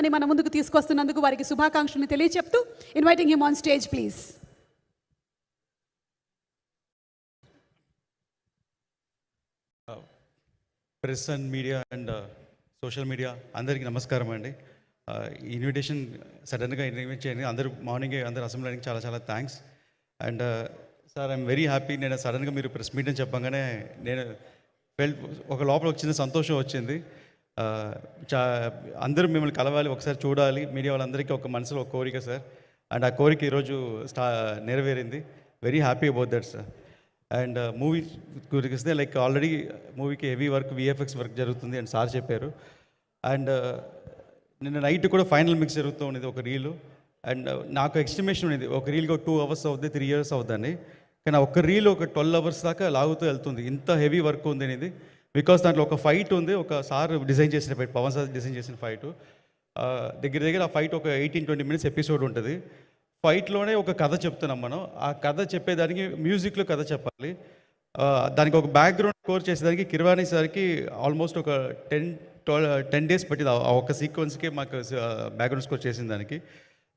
సినిమాని మన ముందుకు తీసుకొస్తున్నందుకు వారికి శుభాకాంక్షలు తెలియచెప్తూ inviting him on stage please press and media and social media అందరికీ నమస్కారం అండి. ఇన్విటేషన్ సడన్గా ఇన్వైట్ చేయండి. అందరూ మార్నింగే అందరు అసెంబ్లీ చాలా చాలా thanks and sir I'm very happy నేను సడన్గా మీరు ప్రెస్ మీట్ అని చెప్పగానే నేను ఒక లోపల వచ్చింది సంతోషం వచ్చింది. చా అందరూ మిమ్మల్ని కలవాలి ఒకసారి చూడాలి. మీడియా వాళ్ళందరికీ ఒక మనసులో ఒక కోరిక సార్. అండ్ ఆ కోరిక ఈరోజు స్టా నెరవేరింది. Very happy about that sir and movie గురికిస్తే వస్తే లైక్ ఆల్రెడీ మూవీకి హెవీ వర్క్ విఎఫ్ఎక్స్ వర్క్ జరుగుతుంది అని సార్ చెప్పారు. అండ్ uh, నిన్న నైట్ కూడా ఫైనల్ మిక్స్ జరుగుతూ ఉండేది ఒక రీలు అండ్ uh, నాకు ఎస్టిమేషన్ ఉండేది ఒక రీల్కి ఒక టూ అవర్స్ అవుద్ది త్రీ ఇయర్స్ అవుద్దని. కానీ ఒక రీల్ ఒక ట్వెల్వ్ అవర్స్ దాకా లాగుతూ వెళ్తుంది. ఇంత హెవీ వర్క్ ఉంది అనేది. బికాస్ దాంట్లో ఒక ఫైట్ ఉంది ఒక సార్ డిజైన్ చేసిన ఫైట్ పవన్ సార్ డిజైన్ చేసిన ఫైట్ దగ్గర దగ్గర ఆ ఫైట్ ఒక ఎయిటీన్ ట్వంటీ మినిట్స్ ఎపిసోడ్ ఉంటుంది. ఫైట్లోనే ఒక కథ చెప్తున్నాం మనం. ఆ కథ చెప్పేదానికి మ్యూజిక్లో కథ చెప్పాలి. దానికి ఒక బ్యాక్గ్రౌండ్ స్కోర్ చేసేదానికి కిర్వాణి సార్కి ఆల్మోస్ట్ ఒక టెన్ టెన్ డేస్ పట్టింది. ఆ- ఒక సీక్వెన్స్కే మాకు బ్యాక్గ్రౌండ్ స్కోర్ చేసిన దానికి.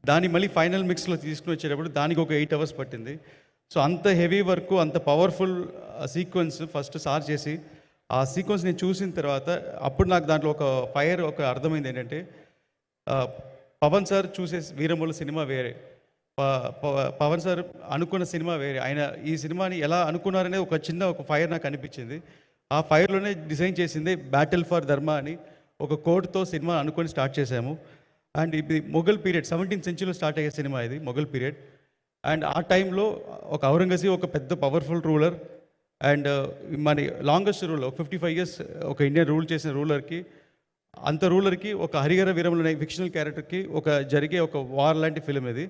దాన్ని మళ్ళీ ఫైనల్ మిక్స్లో తీసుకుని వచ్చేటప్పుడు దానికి ఒక ఎయిట్ అవర్స్ పట్టింది. సో అంత హెవీ వర్క్ అంత పవర్ఫుల్ సీక్వెన్స్ ఫస్ట్ సార్ చేసి ఆ సీక్వెన్స్ నేను చూసిన తర్వాత అప్పుడు నాకు దాంట్లో ఒక ఫైర్ ఒక అర్థమైంది ఏంటంటే పవన్ సార్ చూసే వీరముల సినిమా వేరే. ప- పవన్ సార్ అనుకున్న సినిమా వేరే. ఆయన ఈ సినిమాని ఎలా అనుకున్నారనే ఒక చిన్న ఒక ఫైర్ నాకు అనిపించింది. ఆ ఫైర్లోనే డిజైన్ చేసింది బ్యాటిల్ ఫర్ ధర్మ అని ఒక కోడ్తో సినిమా అనుకొని స్టార్ట్ చేశాము. అండ్ ఇది మొఘల్ పీరియడ్ సెవెంటీన్త్ సెంచురీలో స్టార్ట్ అయ్యే సినిమా ఇది మొఘల్ పీరియడ్. అండ్ ఆ టైంలో ఒక ఔరంగజీబ్ ఒక పెద్ద పవర్ఫుల్ రూలర్ అండ్ మన లాంగెస్ట్ రూలర్ ఒక ఫిఫ్టీ ఫైవ్ ఇయర్స్ ఒక ఇండియన్ రూల్ చేసిన రూలర్కి అంత రూలర్కి ఒక హరిహర వీరములు ఫిక్షనల్ క్యారెక్టర్కి ఒక జరిగే ఒక వార్ లాంటి ఫిలిం ఇది.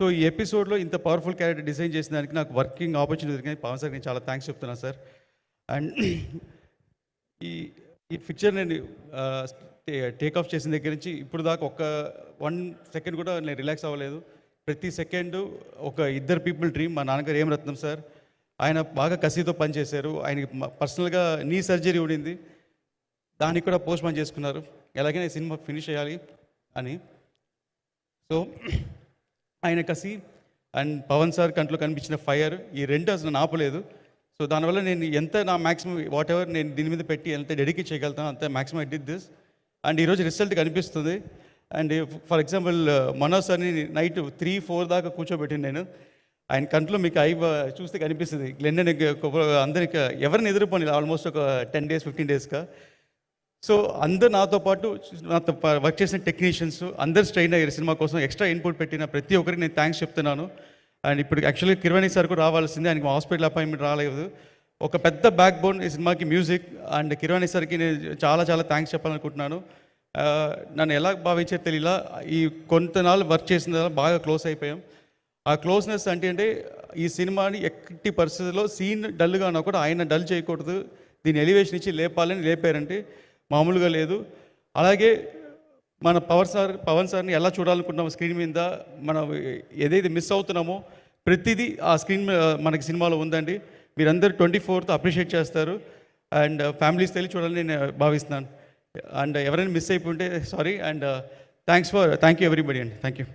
సో ఈ ఎపిసోడ్లో ఇంత పవర్ఫుల్ క్యారెక్టర్ డిజైన్ చేసిన దానికి నాకు వర్కింగ్ ఆపర్చునిటీ దొరికింది. పవన్ సార్ నేను చాలా థ్యాంక్స్ చెప్తున్నాను సార్. అండ్ ఈ ఈ పిక్చర్ నేను uh, టేక్ ఆఫ్ చేసిన దగ్గర నుంచి ఇప్పుడు దాకా ఒక వన్ సెకండ్ కూడా నేను రిలాక్స్ అవ్వలేదు. ప్రతి సెకండ్ ఒక ఇద్దరు పీపుల్ డ్రీమ్ మా నాన్నగారు ఏం రత్నం సార్? ఆయన బాగా కసితో పనిచేశారు. ఆయనకి పర్సనల్గా నీ సర్జరీ ఉండింది. దానికి కూడా పోస్ట్ పోన్ చేసుకున్నారు. ఎలాగైనా సినిమా ఫినిష్ చేయాలి అని. సో ఆయన కసి అండ్ పవన్ సార్ కంట్లో కనిపించిన ఫైర్ ఈ రెండు అసలు ఆపలేదు సో దానివల్ల నేను ఎంత నా మ్యాక్సిమం వాట్ ఎవర్ నేను దీని మీద పెట్టి ఎంత డెడికేట్ చేయగలుగుతాను అంత maximum I did this. And ఈరోజు రిజల్ట్ కనిపిస్తుంది. అండ్ ఫర్ ఎగ్జాంపుల్ మనోజ్ సార్ని నైట్ త్రీ ఫోర్ దాకా కూర్చోబెట్టింది నేను. ఆయన కంట్లో మీకు ఐ చూస్తే కనిపిస్తుంది. గ్లెండన్ అందరికి ఎవరిని ఎదుర్కొని ఆల్మోస్ట్ ఒక టెన్ డేస్ ఫిఫ్టీన్ డేస్గా సో అందరు నాతో పాటు నాతో వర్క్ చేసిన టెక్నీషియన్స్ అందరు స్ట్రెయిన్ అయ్యారు సినిమా కోసం. ఎక్స్ట్రా ఇన్పుట్ పెట్టిన ప్రతి ఒక్కరికి నేను థ్యాంక్స్ చెప్తున్నాను. అండ్ ఇప్పుడు యాక్చువల్గా కిరవాణి సార్ కూడా రావాల్సిందే. ఆయనకి హాస్పిటల్ అపాయింట్మెంట్ రాలేదు. ఒక పెద్ద బ్యాక్ బోన్ ఈ సినిమాకి మ్యూజిక్ అండ్ కిరవాణి సార్కి నేను చాలా చాలా థ్యాంక్స్ చెప్పాలనుకుంటున్నాను. నన్ను ఎలా భావించారు తెలియలా ఈ కొంత నాళ్ళు వర్క్ చేసిన తర్వాత బాగా క్లోజ్ అయిపోయాం. ఆ క్లోజ్నెస్ అంటే అంటే ఈ సినిమాని ఎట్టి పరిస్థితుల్లో సీన్ డల్గా ఉన్నా కూడా ఆయన డల్ చేయకూడదు. దీని ఎలివేషన్ ఇచ్చి లేపాలని లేపారంటే మామూలుగా లేదు. అలాగే మన పవర్ సార్ పవన్ సార్ని ఎలా చూడాలనుకుంటున్నాము స్క్రీన్ మీద? మనం ఏదైతే మిస్ అవుతున్నామో ప్రతిదీ ఆ స్క్రీన్ మీద మనకి సినిమాలో ఉందండి. మీరందరూ ట్వంటీ ఫోర్త్ అప్రిషియేట్ చేస్తారు. అండ్ ఫ్యామిలీస్ తెలియ చూడాలని నేను భావిస్తున్నాను. అండ్ ఎవరైనా మిస్ అయిపోతే sorry and thanks for thank you everybody అండి. Thank you